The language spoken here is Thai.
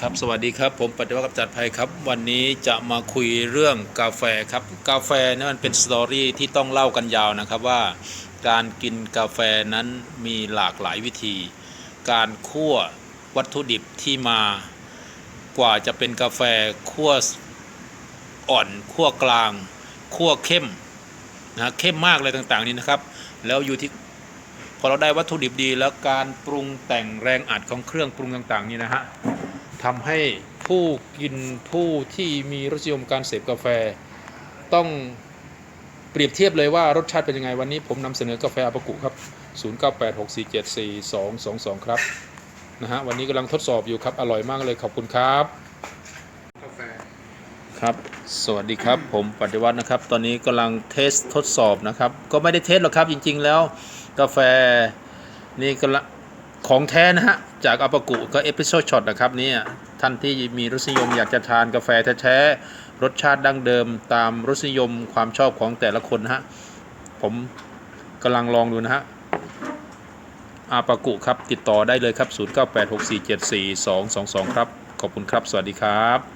ครับสวัสดีครับผมปฏิวัติกับจัดภัยครับ วันนี้จะมาคุยเรื่องกาแฟครับกาแฟนี่มันเป็นสตอรี่ที่ต้องเล่ากันยาวนะครับว่า การกินกาแฟนั้นมีหลากหลายวิธี การคั่ววัตถุดิบที่มากว่าจะเป็นกาแฟคั่วอ่อนคั่วกลางคั่วเข้มนะเข้มมากเลยต่างๆนี่นะครับ แล้วอยู่ที่พอเราได้วัตถุดิบดี แล้วการปรุงแต่งแรงอัดของเครื่องปรุงต่างๆ นี่นะฮะ ทำให้ผู้กินผู้ที่มีรสนิยมการเสพกาแฟ ต้องเปรียบเทียบเลยว่ารสชาติเป็นยังไงวันนี้ผมนำเสนอกาแฟอาปากุครับ 0986474222 ครับนะฮะวันนี้กำลังทดสอบอยู่ครับอร่อยมากเลยขอบคุณครับกาแฟครับสวัสดีครับผมปฏิวัตินะครับ ตอนนี้กำลังเทสทดสอบนะครับ ก็ไม่ได้เทสหรอกครับจริง ๆ แล้ว กาแฟนี่กำลังของแท้นะฮะ จากอาปกุก็เอพิโซดช็อตนะครับเนี่ยท่านที่มีรสนิยมอยากจะทานกาแฟแท้ๆรสชาติดั้งเดิมตามรสนิยมความชอบของแต่ละคนฮะผมกำลังลองดูนะฮะอาปากุครับ ติดต่อได้เลยครับ 0986474222 ครับ ขอบคุณครับ สวัสดีครับ